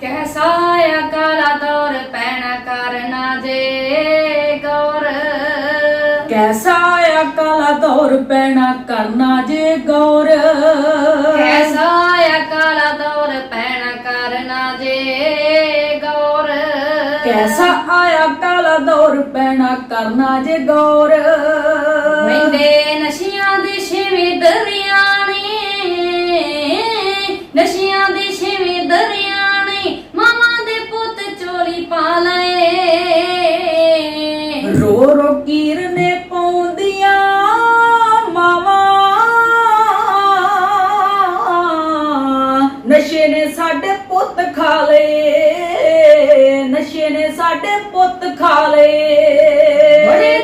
ਕੈਸਾ ਆ ਕਾਲਾ ਦੌਰ ਪੈਣਾ ਕਰਨਾ ਜੇ ਗੌਰ। ਕੈਸਾ ਆ ਕਾਲਾ ਦੌਰ ਪੈਣਾ ਕਰਨਾ ਜੇ ਗੌਰ। ਕੈਸਾ ਆ ਕਾਲਾ ਦੌਰ ਪੈਣਾ ਕਰਨਾ ਜੇ ਗੌਰ। ਕੈਸਾ ਆਇਆ ਕਾਲਾ ਦੌਰ ਪੈਣਾ ਕਰਨਾ ਜੇ ਗੌਰ। ਵਹਿੰਦੇ ਨਸ਼ਿਆਂ ਖਾ ਲਏ ਨਸ਼ੇ ਨੇ ਸਾਡੇ ਪੁੱਤ ਖਾ ਲਏ। ਬੜੇ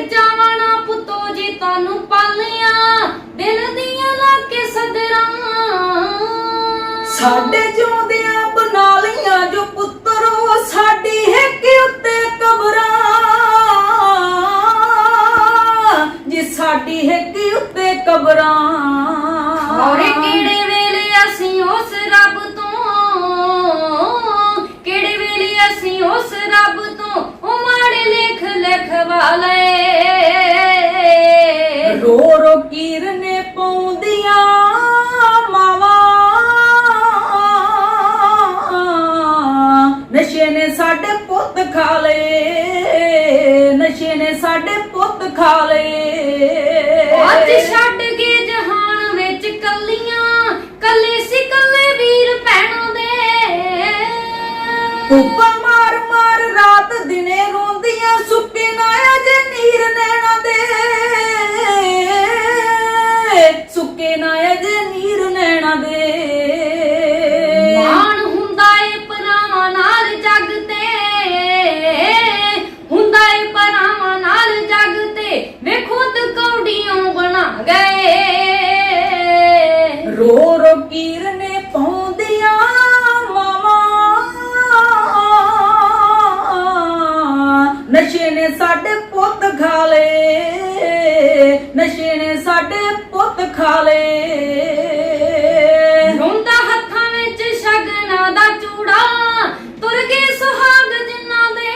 ਸਾਡੇ ਪੁੱਤ ਖਾ ਲਏ ਨਸ਼ੇ ਨੇ ਸਾਡੇ ਪੁੱਤ ਖਾ ਲਏ। ਅੱਜ ਛੱਡ ਕੇ ਜਹਾਨ ਵਿੱਚ ਕੱਲੀਆਂ ਕੱਲੇ ਸੀ ਕੱਲੇ ਵੀਰ ਭੈਣਾਂ ਦੇ। ਧੁੱਪਾਂ ਖਾ ਹੱਥਾਂ ਵਿੱਚ ਸ਼ਗਨਾਂ ਦਾ ਚੂੜਾ ਤੁਰ ਗਏ ਸੁਹਾਗ ਜਿਨ੍ਹਾਂ ਦੇ।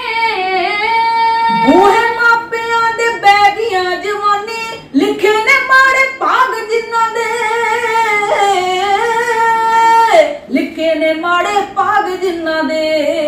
ਬੂਹੇ ਮਾਪਿਆਂ ਦੇ ਬੈਗੀਆਂ ਜਵਾਨੀ ਲਿਖੇ ਨੇ ਮਾੜੇ ਭਾਗ ਜਿਨ੍ਹਾਂ ਦੇ। ਲਿਖੇ ਨੇ ਮਾੜੇ ਭਾਗ ਜਿਨ੍ਹਾਂ ਦੇ।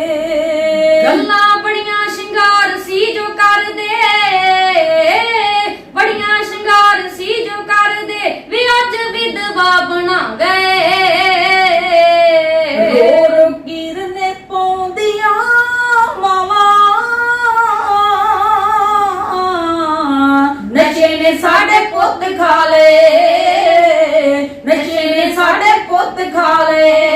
ਖਾ ਲਏ ਨਸ਼ੇ ਨੇ ਸਾਡੇ ਪੁੱਤ ਖਾ ਲਏ